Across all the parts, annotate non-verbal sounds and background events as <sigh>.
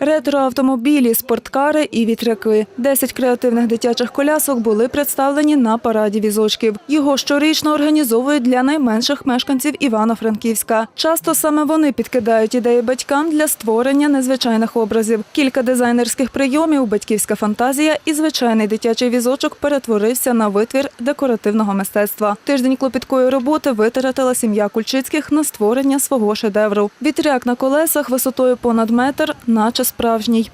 Ретроавтомобілі, спорткари і вітряки. Десять креативних дитячих колясок були представлені на параді візочків. Його щорічно організовують для найменших мешканців Івано-Франківська. Часто саме вони підкидають ідеї батькам для створення незвичайних образів. Кілька дизайнерських прийомів, батьківська фантазія і звичайний дитячий візочок перетворився на витвір декоративного мистецтва. Тиждень клопіткої роботи витратила сім'я Кульчицьких на створення свого шедевру. Вітряк на колесах висотою понад метр, наче справжній.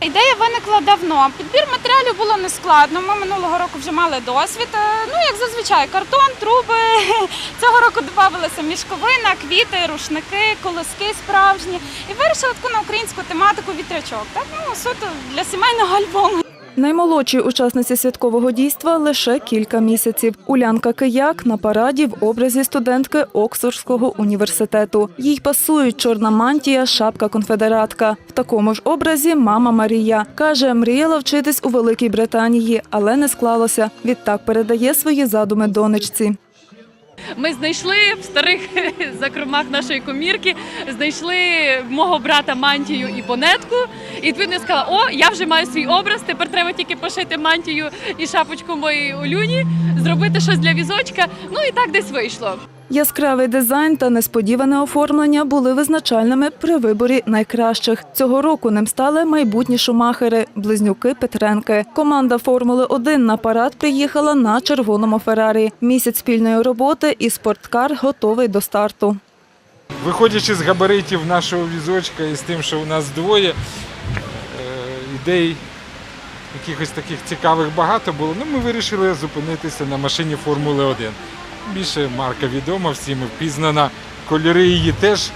Ідея виникла давно. Підбір матеріалів було нескладно. Ми минулого року вже мали досвід. Е, Ну, як зазвичай, картон, труби. <laughs> Цього року додавалися мішковина, квіти, рушники, колоски справжні. І вирішили таку на українську тематику вітрячок. Так, ну, суто для сімейного альбому. Наймолодшій учасниці святкового дійства лише кілька місяців. Улянка Кияк на параді в образі студентки Оксфордського університету. Їй пасують чорна мантія, шапка конфедератка. В такому ж образі мама Марія каже, мріяла вчитись у Великій Британії, але не склалося. Відтак передає свої задуми донечці. Ми знайшли в старих <laughs> закромах нашої комірки, знайшли мого брата мантію і понетку. І відповідно я сказала, о, я вже маю свій образ, тепер треба тільки пошити мантію і шапочку моєї Олюні, зробити щось для візочка. Ну і так десь вийшло. Яскравий дизайн та несподіване оформлення були визначальними при виборі найкращих. Цього року ним стали майбутні шумахери, близнюки Петренки. Команда Формули 1 на парад приїхала на червоному Феррарі. Місяць спільної роботи і спорткар готовий до старту. Виходячи з габаритів нашого візочка і з тим, що у нас двоє, е, ідей якихось таких цікавих багато було, ну ми вирішили зупинитися на машині Формули 1. Більше марка відома, всім впізнана. Кольори її теж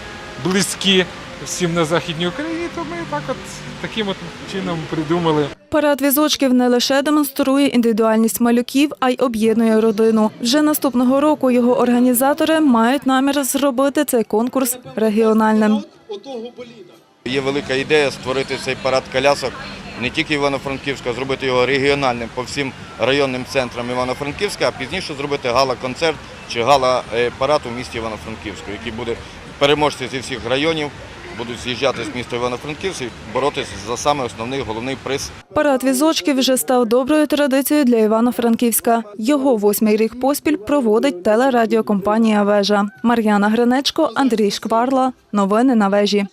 близькі всім на Західній Україні, то ми так от таким от чином придумали. Парад візочків не лише демонструє індивідуальність малюків, а й об'єднує родину. Вже наступного року його організатори мають намір зробити цей конкурс регіональним. Є велика ідея створити цей парад колясок не тільки Івано-Франківська, а зробити його регіональним по всім районним центрам Івано-Франківська, а пізніше зробити гала-концерт чи гала-парад у місті Івано-Франківську, який буде переможці зі всіх районів, будуть з'їжджати з міста Івано-Франківська і боротися за саме основний головний приз Парад візочків вже став доброю традицією для Івано-Франківська. Його восьмий рік поспіль проводить телерадіокомпанія Вежа. Мар'яна Гринечко, Андрій Шкварла. Новини на вежі.